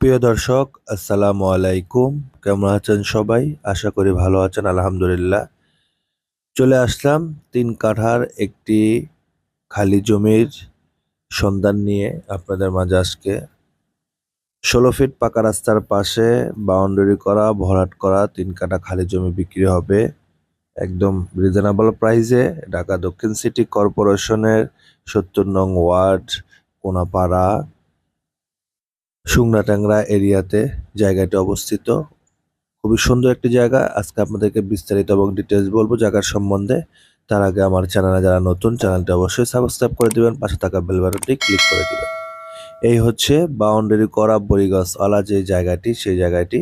প্রিয় দর্শক, আসসালামু আলাইকুম। কেমন আছেন সবাই? আশা করি ভালো আছেন, আলহামদুলিল্লাহ। চলে আসলাম তিন কাঠার একটি খালি জমির সন্ধান নিয়ে আপনাদের মাঝে আজকে। ষোলো ফিট পাকা রাস্তার পাশে বাউন্ডারি করা, ভরাট করা তিন কাঠা খালি জমি বিক্রি হবে। একদম রিজনেবল প্রাইসে ঢাকা দক্ষিণ সিটি কর্পোরেশনের সত্তর নং ওয়ার্ড, কোনাপাড়া। সুংনা ট্যাংরা এরিয়াতে জায়গাটি অবস্থিত। খুবই সুন্দর একটি জায়গা। আজকে আপনাদেরকে বিস্তারিত এবং ডিটেলস বলব জায়গার সম্বন্ধে। তার আগে আমার চ্যানেলে যারা নতুন, চ্যানেলটি অবশ্যই সাবস্ক্রাইব করে দিবেন, পাশে থাকা বেল ক্লিক করে দিবেন। এই হচ্ছে বাউন্ডারি করা বরিগাছওয়ালা যে জায়গাটি, সেই জায়গাটি।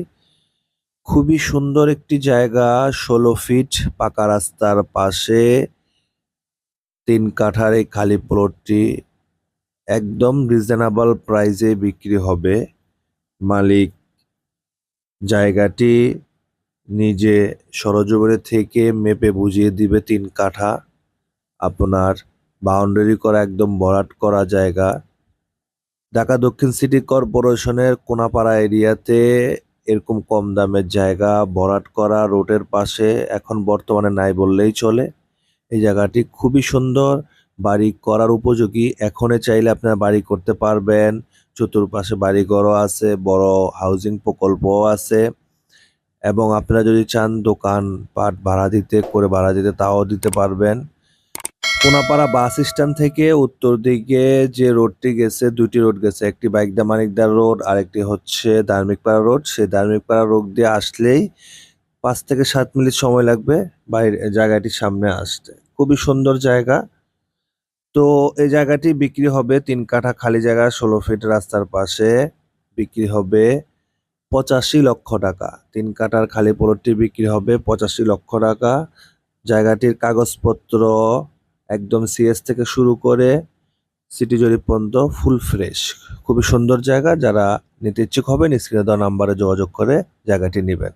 খুবই সুন্দর একটি জায়গা, ষোলো ফিট পাকা রাস্তার পাশে তিন কাঠার এই খালি প্লটটি একদম রিজনেবল প্রাইসে বিক্রি হবে। মালিক জায়গাটি নিজে সরজমিনে থেকে মেপে বুঝিয়ে দিবে তিন কাঠা। আপনার বাউন্ডারি করা একদম ভরাট করা জায়গা। ঢাকা দক্ষিণ সিটি কর্পোরেশনের কোনাপাড়া এরিয়াতে এরকম কম দামের জায়গা, ভরাট করা রোডের পাশে এখন বর্তমানে নাই বললেই চলে। এই জায়গাটি খুবই সুন্দর। বাড়ি করার উপযোগী। এখনই চাইলে আপনারা বাড়ি করতে পারবেন। চতুর্পাশে বাড়িঘরও আছে, বড় হাউজিং প্রকল্পও আছে। এবং আপনারা যদি চান দোকান পাট ভাড়া দিতে, করে ভাড়া দিতে, তাও দিতে পারবেন। কোনাপাড়া বাস স্ট্যান্ড থেকে উত্তর দিকে যে রোডটি গেছে দুটি রোড গেছে। একটি বাইকদা মানিকদার রোড, আরেকটি হচ্ছে ধার্মিকপাড়া রোড। সেই ধার্মিকপাড়া রোড দিয়ে আসলেই পাঁচ থেকে সাত মিনিট সময় লাগবে বাইরে জায়গাটির সামনে আসতে। খুবই সুন্দর জায়গা। তো এই জায়গাটি বিক্রি হবে তিন কাঠা খালি জায়গা, ষোলো ফিট রাস্তার পাশে। বিক্রি হবে পঁচাশি লক্ষ টাকা। তিন কাঠার খালি প্লটটি বিক্রি হবে পঁচাশি লক্ষ টাকা। জায়গাটির কাগজপত্র একদম সিএস থেকে শুরু করে সিটি জরিপ পর্যন্ত ফুল ফ্রেশ খুবই সুন্দর জায়গা, যারা নিতে ইচ্ছুক হবেন, স্ক্রিনে দেওয়া নাম্বারে যোগাযোগ করে জায়গাটি নেবেন।